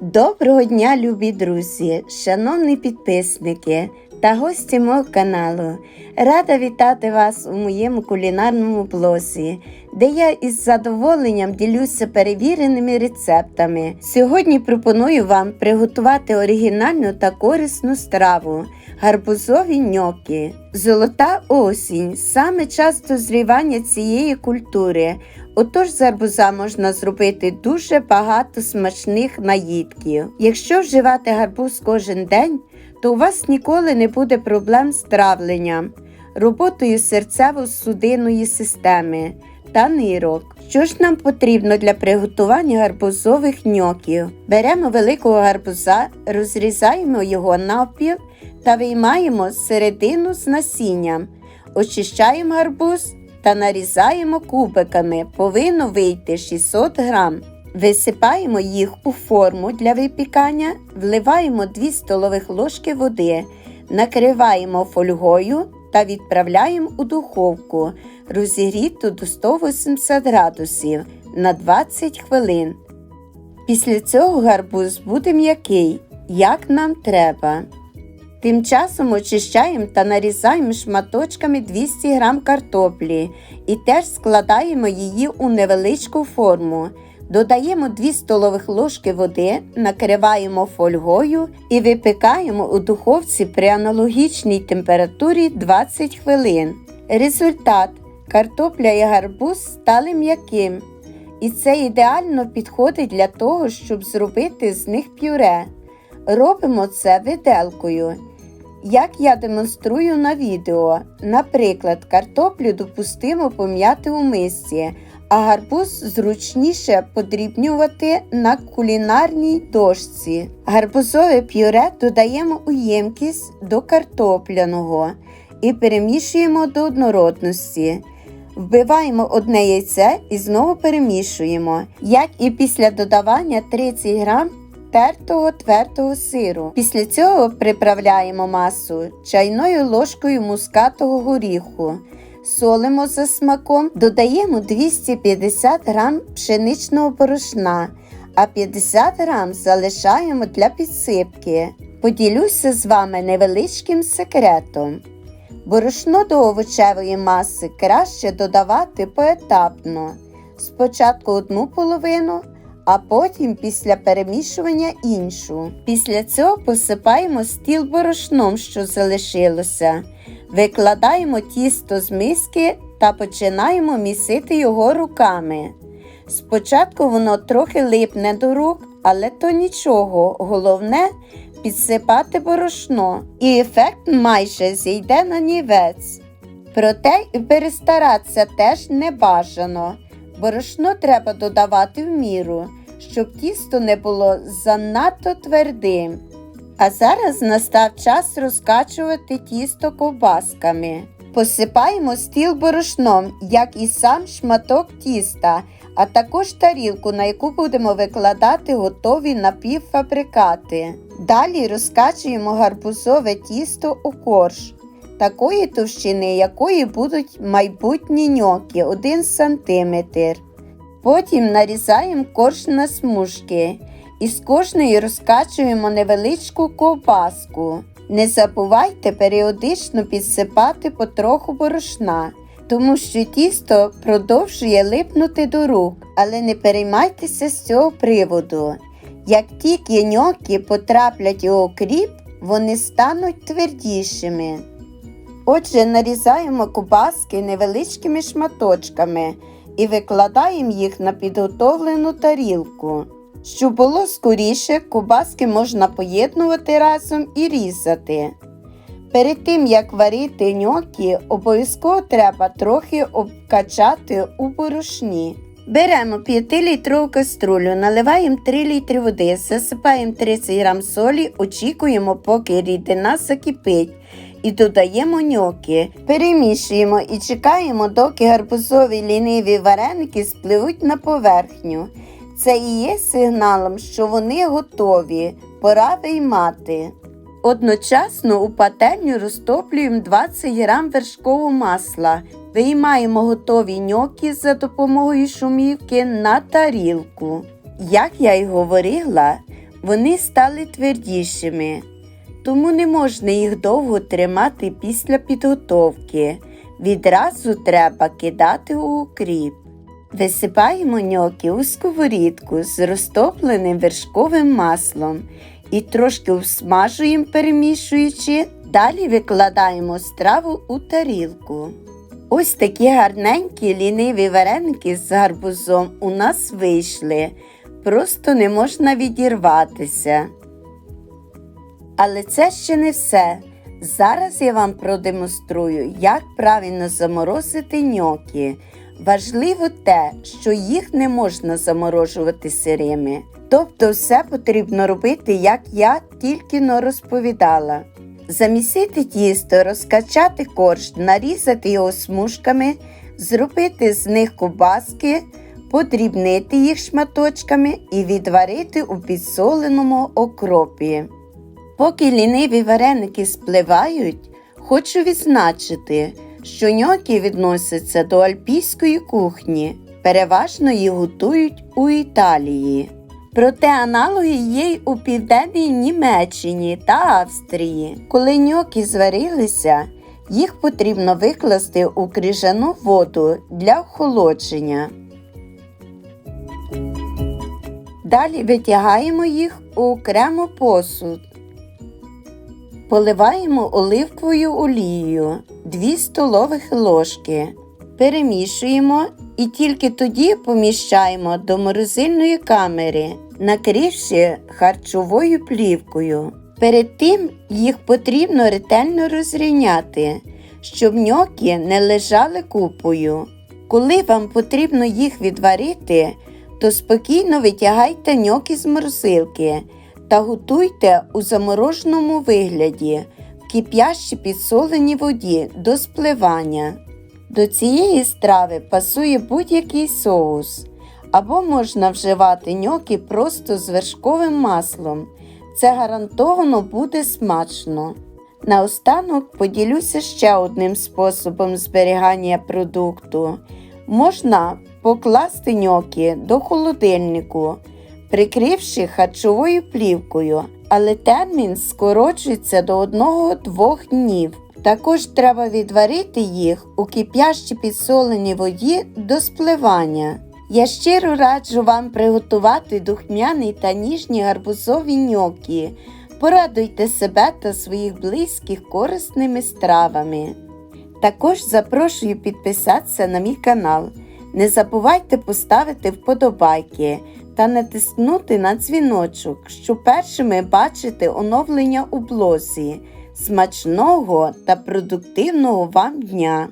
Доброго дня, любі друзі, шановні підписники та гості мого каналу. Рада вітати вас у моєму кулінарному блозі, де я із задоволенням ділюся перевіреними рецептами. Сьогодні пропоную вам приготувати оригінальну та корисну страву гарбузові ньокі. Золота осінь саме час дозрівання цієї культури. Отож з гарбуза можна зробити дуже багато смачних наїдків. Якщо вживати гарбуз кожен день, то у вас ніколи не буде проблем з травленням, роботою серцево-судинної системи та нирок. Що ж нам потрібно для приготування гарбузових ньоків? Беремо великого гарбуза, розрізаємо його навпіл та виймаємо середину з насінням, очищаємо гарбуз та нарізаємо кубиками. Повинно вийти 600 грам. Висипаємо їх у форму для випікання, вливаємо 2 столових ложки води, накриваємо фольгою та відправляємо у духовку, розігріту до 180 градусів на 20 хвилин. Після цього гарбуз буде м'який, як нам треба. Тим часом очищаємо та нарізаємо шматочками 200 г картоплі і теж складаємо її у невеличку форму. Додаємо 2 столових ложки води, накриваємо фольгою і випікаємо у духовці при аналогічній температурі 20 хвилин. Результат картопля і гарбуз стали м'яким. І це ідеально підходить для того, щоб зробити з них пюре. Робимо це виделкою. Як я демонструю на відео, наприклад, картоплю допустимо пом'яти у мисці, а гарбуз зручніше подрібнювати на кулінарній дошці. Гарбузове пюре додаємо у ємкість до картопляного і перемішуємо до однородності. Вбиваємо одне яйце і знову перемішуємо, як і після додавання 30 грам тертого твердого сиру. Після цього приправляємо масу чайною ложкою мускатого горіху. Солимо за смаком, додаємо 250 г пшеничного порошна, а 50 г залишаємо для підсипки. Поділюся з вами невеличким секретом. Борошно до овочевої маси краще додавати поетапно. Спочатку одну половину, а потім після перемішування іншу. Після цього посипаємо стіл борошном, що залишилося. Викладаємо тісто з миски та починаємо місити його руками. Спочатку воно трохи липне до рук, але то нічого. Головне підсипати борошно, і ефект майже зійде на нівець. Проте і перестаратися теж не бажано. Борошно треба додавати в міру, щоб тісто не було занадто твердим. А зараз настав час розкачувати тісто ковбасками. Посипаємо стіл борошном, як і сам шматок тіста, а також тарілку, на яку будемо викладати готові напівфабрикати. Далі розкачуємо гарбузове тісто у корж, такої товщини, якої будуть майбутні ньоки 1 см. Потім нарізаємо корж на смужки і з кожної розкачуємо невеличку ковбаску. Не забувайте періодично підсипати потроху борошна, тому що тісто продовжує липнути до рук, але не переймайтеся з цього приводу. Як тільки ньоки потраплять у окріп, вони стануть твердішими. Отже, нарізаємо кубаски невеличкими шматочками і викладаємо їх на підготовлену тарілку. Щоб було скоріше, кубаски можна поєднувати разом і різати. Перед тим, як варити ньокі, обов'язково треба трохи обкачати у борошні. Беремо 5-літрову каструлю, наливаємо 3 літри води, засипаємо 30 г солі, очікуємо, поки рідина закипить. І додаємо ньоки, перемішуємо і чекаємо, доки гарбузові ліниві вареники спливуть на поверхню. Це і є сигналом, що вони готові, пора виймати. Одночасно у пательню розтоплюємо 20 г вершкового масла. Виймаємо готові ньоки за допомогою шумівки на тарілку. Як я й говорила, вони стали твердішими, тому не можна їх довго тримати після підготовки. Відразу треба кидати у укріп. Висипаємо ньоки у сковорідку з розтопленим вершковим маслом і трошки всмажуємо, перемішуючи. Далі викладаємо страву у тарілку. Ось такі гарненькі ліниві вареники з гарбузом у нас вийшли. Просто не можна відірватися. Але це ще не все. Зараз я вам продемонструю, як правильно заморозити ньоки. Важливо те, що їх не можна заморожувати сирими. Тобто все потрібно робити, як я тільки но розповідала. Замісити тісто, розкачати корж, нарізати його смужками, зробити з них кубаски, подрібнити їх шматочками і відварити у підсоленому окропі. Поки ліниві вареники спливають, хочу відзначити, що ньокі відносяться до альпійської кухні, переважно їх готують у Італії. Проте аналоги є й у південній Німеччині та Австрії. Коли ньокі зварилися, їх потрібно викласти у крижану воду для охолодження. Далі витягаємо їх у окремо посуд. Поливаємо оливковою олією 2 столових ложки. Перемішуємо і тільки тоді поміщаємо до морозильної камери, накривши харчовою плівкою. Перед тим їх потрібно ретельно розрівняти, щоб ньокі не лежали купою. Коли вам потрібно їх відварити, то спокійно витягайте ньокі з морозилки та готуйте у замороженому вигляді в кип'ящій підсоленій воді до спливання. До цієї страви пасує будь-який соус, або можна вживати ньокі просто з вершковим маслом. Це гарантовано буде смачно. Наостанок поділюся ще одним способом зберігання продукту. Можна покласти ньокі до холодильнику, прикривши харчовою плівкою, але термін скорочується до 1-2 днів. Також треба відварити їх у кип'ящій підсоленій воді до спливання. Я щиро раджу вам приготувати духмяні та ніжні гарбузові ньокі. Порадуйте себе та своїх близьких корисними стравами. Також запрошую підписатися на мій канал. Не забувайте поставити вподобайки та натиснути на дзвіночок, щоб першими бачити оновлення у блозі. Смачного та продуктивного вам дня!